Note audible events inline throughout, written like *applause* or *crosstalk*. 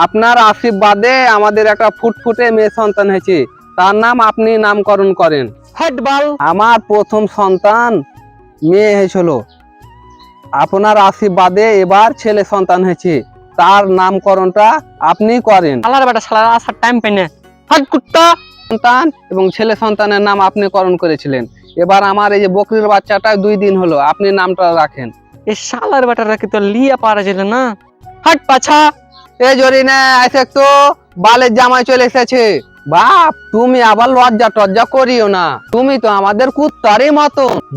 আপনার আশীর্বাদে আমাদের একটা ফুটফুটে মেয়ে সন্তান হয়েছে। তার নাম আপনি নামকরণ করেন। হাট বাল আমার প্রথম সন্তান মেয়ে হয়েছিল। আপনার আশীর্বাদে এবার ছেলে সন্তান হয়েছে। তার নামকরণটা আপনি করেন। আলার বেটা শালা আসার টাইম পাই না। হাট কুত্তা। সন্তান এবং ছেলে সন্তানের নাম আপনি করণ করেছিলেন। এবার আমার এই যে বকরির বাচ্চাটা দুই দিন হলো আপনি নামটা রাখেন। এই শালার বেটারা কি তো লিয়া পারা ছিল না? হাট পাছা এসে বালের জামাই চলে এসেছে। তুমি আবার লজ্জা টজ্জা করিও না। তুমি তো আমাদের কুত্তারই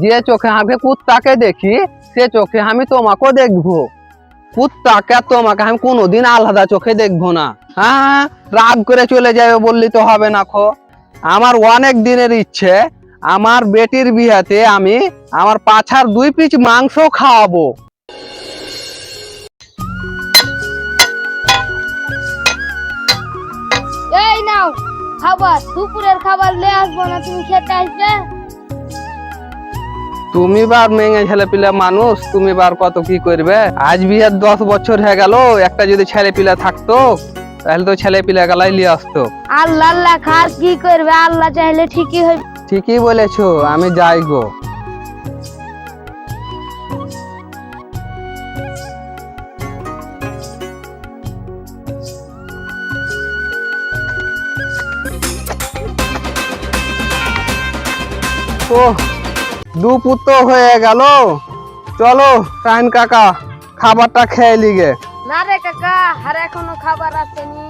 যে চোখে কুত্তাকে দেখি, সে চোখে আমি তোমাকেও দেখব। কুত্তাকে তোমাকে আমি কোনোদিন আলাদা চোখে দেখব না। হ্যাঁ রাগ করে চলে যাবে বললি তো হবে না খো। আমার অনেক দিনের ইচ্ছে, আমার বেটির বিয়াতে আমি আমার পাছার দুই পিস মাংস খাওয়াবো। খাবার দুপুরের খাবার নিয়ে আসব না তুমি খেতে আসবে? তুমি বার মেঙে ছেলে পিলা মানুষ তুমি বার কত কি করবে? আজ বিয়ের দশ বছর হয়ে গেল একটা যদি ছেলে পিলা থাকতো তাহলে তো ছেলে পিলা গেলাই নিয়ে আসতো। আল্লাহ আল্লাহ খাস কি করবে? আল্লাহ চাইলে ঠিকই হবে ঠিকই বলেছ আমি যাই গো। ও দুপুর তো হয়ে গেল। চলো টাইম কাকা খাবারটা খেয়ে লিগে। না রে কাকা আর এখনও খাবার আসেনি।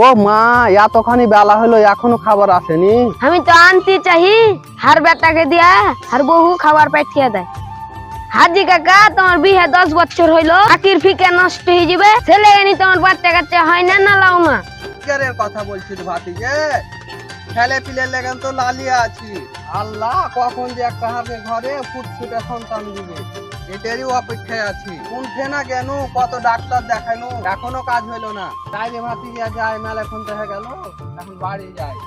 ও মা এতখানি বেলা হলো এখনও খাবার আসেনি। আমি তো আনতে চাহি হার বেটাকে দিয়া আর বহু খাবার পাঠিয়ে দেয় হাজি কাকা তোমার বিয়ে দশ বছর হইল আটির ফিকে নষ্ট হয়ে যাবে। ছেলে এনি তোমার বাচ্চা কাচ্চা হয় না না লাও না। কেরের কথা বলছিস ভাতিজে? ছেলে পিলে লেগেন তো লালিয়ে আছি। আল্লাহ কখন যে একটা হাতে ঘরে ফুটফুটে সন্তান দিবে। এটারই অপেক্ষায় আছি। উঠে না কেন? কত ডাক্তার দেখানো? এখনও কাজ হইল না। তাই রে ভাতিজা যায় মেলা এখন হয়ে গেল। এখন বাড়ি যায়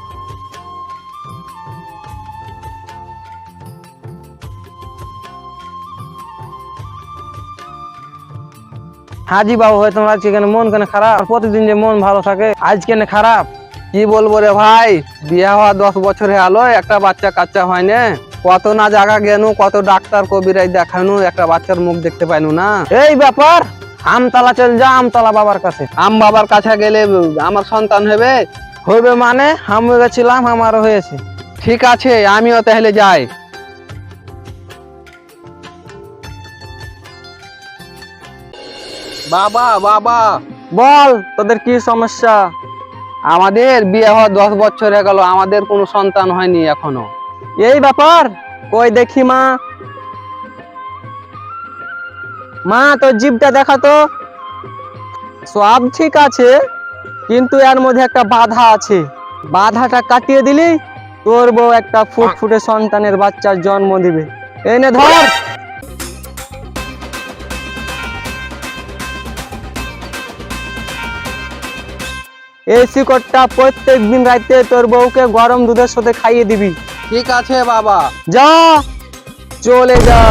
হাজি বাবু হয় তোমরা আজকে কেন মন কেন খারাপ? প্রতিদিন যে মন ভালো থাকে আজ কেন খারাপ? কি বলব রে ভাই? বিয়ে হওয়া দশ বছর আলো একটা বাচ্চা কাচ্চা হয় না। কত না জায়গা গেনু, কত ডাক্তার কবিরাই দেখানু, একটা বাচ্চার মুখ দেখতে পাইনু না। এই ব্যাপার! আমতলা চল যা, আমতলা বাবার কাছে। আম বাবার কাছে গেলে আমার সন্তান হবে। হইবে মানে? আমি গেছিলাম, আমারও হয়েছে। ঠিক আছে, আমিও তাহলে যাই। বাবা বাবা! বল, তোদের কি সমস্যা? আমাদের বিয়ে হওয়া দশ বছর হয়ে গেল, আমাদের কোনো সন্তান হয়নি এখনও। এই ব্যাপার? কই দেখি মা। মা, তোর জিভটা দেখা তো। সব ঠিক আছে, কিন্তু এর মধ্যে একটা বাধা আছে। বাধাটা কাটিয়ে দিলি, তোর বউ একটা ফুটফুটে সন্তানের বাচ্চার জন্ম দিবে। এনে ধর। এই শিকড়টা প্রত্যেক দিন রাইতে তোর বউকে গরম দুধের সাথে খাইয়ে দিবি। ঠিক আছে বাবা। যা চলে যা।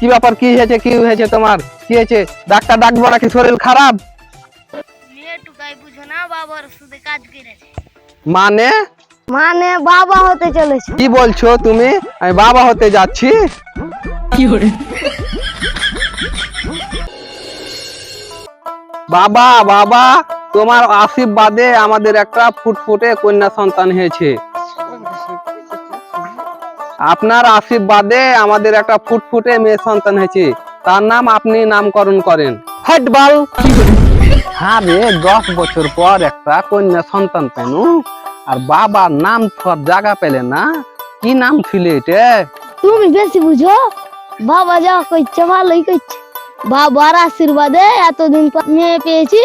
কি ব্যাপার কি হয়েছে কি হয়েছে তোমার? কি হয়েছে? ডাক্তার ডাকবো নাকি শরীর খারাপ? মেয়ে টুকাই বুঝো না বাবার শুধু কাজ করেছে। মানে? মানে বাবা হতে চলেছে। কি বলছো তুমি? আমি বাবা হতে যাচ্ছি? বাবা বাবা তোমার আশীর্বাদে আমাদের একটা ফুটফুটে কন্যা সন্তান হয়েছে। আপনার আশীর্বাদে আমাদের একটা ফুটফুটে মেয়ে সন্তান হয়েছে। তার নাম আপনি নামকরণ করেন। হাট বাল হ্যাঁ রে দশ বছর পর একটা কন্যা সন্তান পেন। আর বাবার নাম সব জায়গা পেলে না? কি নাম ছিল এটা? তুমি বেশি বুঝো? বাবা যা করছে ভালোই করছে বাবার আশীর্বাদে এতদিন মেয়ে পেয়েছি।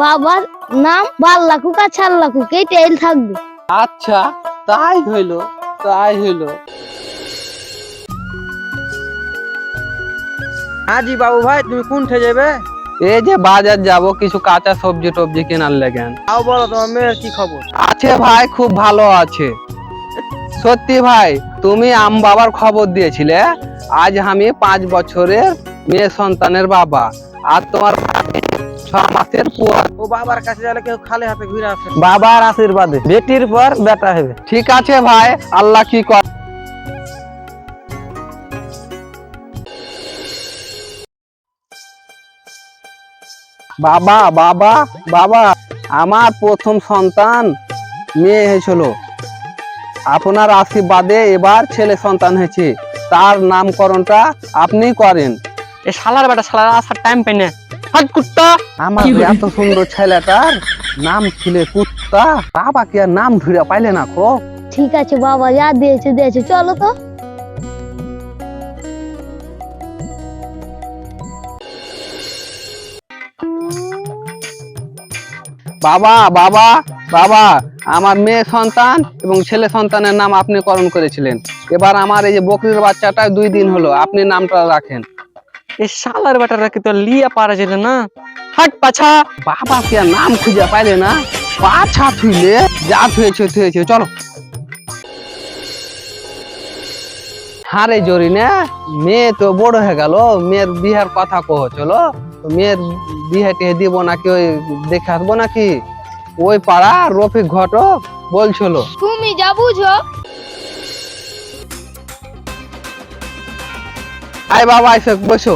বাবার নাম বাল লাখুক আর ছাল লাখুক এই টেল থাকবে। আচ্ছা তাই হইল তাই হইল। হাজি বাবু ভাই তুমি কোনঠে যাবে? এই যে বাজার যাব কিছু কাঁচা সবজি টবজি কেনার লেগেন তাও বলো তোমার মেয়ের কি খবর? আছে ভাই খুব ভালো আছে। সত্যি ভাই তুমি আম বাবার খবর দিয়েছিলে আজ আমি পাঁচ বছরের মেয়ে সন্তানের বাবা। আর তোমার ছ মাসের পর ও বাবার কাছে গেলে কেউ খালি হাতে ঘুরে আসে। বাবার আশীর্বাদে বেটির পর বেটা হবে। ঠিক আছে ভাই আল্লাহ কি কর? বাবা বাবা বাবা আমার প্রথম সন্তান মেয়ে হয়েছিল। আপনার আশীর্বাদে এবার ছেলে সন্তান হয়েছে। তার নামকরণটা আপনি করেন। এ শালার বেটা শালার আসার টাইম পাই না হাট কুত্তা! আমার এত সুন্দর ছেলেটার নাম ছিল কুত্তা বাবা কি আর নাম ধরে পাইলে না খো? ঠিক আছে বাবা যা দিয়েছে দিয়েছে। চলো তো। বাবা বাবা বাবা আমার মেয়ে সন্তান এবং ছেলে সন্তানের নাম আপনি করণ করেছিলেন। এবার আমার এই যে বকরির বাচ্চাটা দুই দিন হলো আপনি নামটা রাখেন। এই শালার বেটারা কি তো লিয়া পারা যেত না? হাট পাছা। বাবা কি নাম খুঁজে পাইলে না? পাছা থুইলে যা থুয়েছে থুয়েছে চলো। হারে জরি না মেয়ে তো বড় হয়ে গেল মেয়ের বিহার কথা কহ চলো। মেয়ের বিয়ে টিহে দিব নাকি ওই দেখে আসব নাকি? ওই পাড়া রফিক ঘটক বলছিল। তুমি যা বুঝো। আয় বাবা এসে বসো।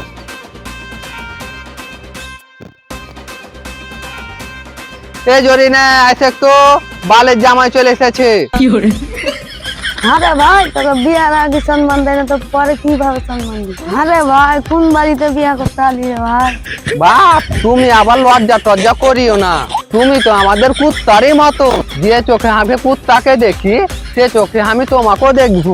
এ জরি না এসে তো বালের জামাই চলে এসেছে। আরে ভাই তোকে বিয়ার আগে সম্মান দেয় না তো পরে কীভাবে সম্মান দিবি? আরে ভাই কোন বাড়িতে বিয়া করতে আলি রে ভাই? বাপ তুমি আবার লজ্জা টজ্জা করিও না। তুমি তো আমাদের কুত্তারই মতো। যে চোখে আমি কুত্তাকে দেখি সে চোখে আমি তোমাকেও দেখব।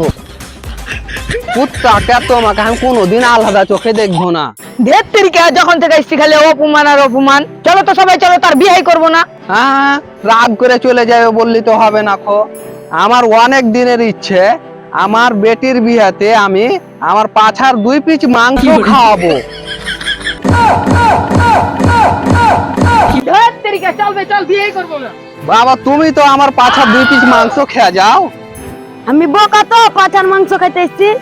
কুত্তাকে তোমাকে আমি কোনোদিন আলাদা চোখে দেখব না। ঢের তেরিকা যখন থেকে এসছি খালি অপমান আর অপমান। চলো তো সবাই চলো তার বিয়ে করব না। হ্যাঁ রাগ করে চলে যাবে বললি তো হবে না খো। আমার অনেক দিনের ইচ্ছে আমার বেটির বিয়াতে আমি আমার পাছার দুই পিচ মাংস খাওয়াবো। ঢের তেরিকা চলবে চল বিয়ে করব না। বাবা তুমি তো আমার পাছার দুই পিচ মাংস খেয়ে যাও। আমি বোকা তো পাচার মাংস খাইতে এসছি। *laughs*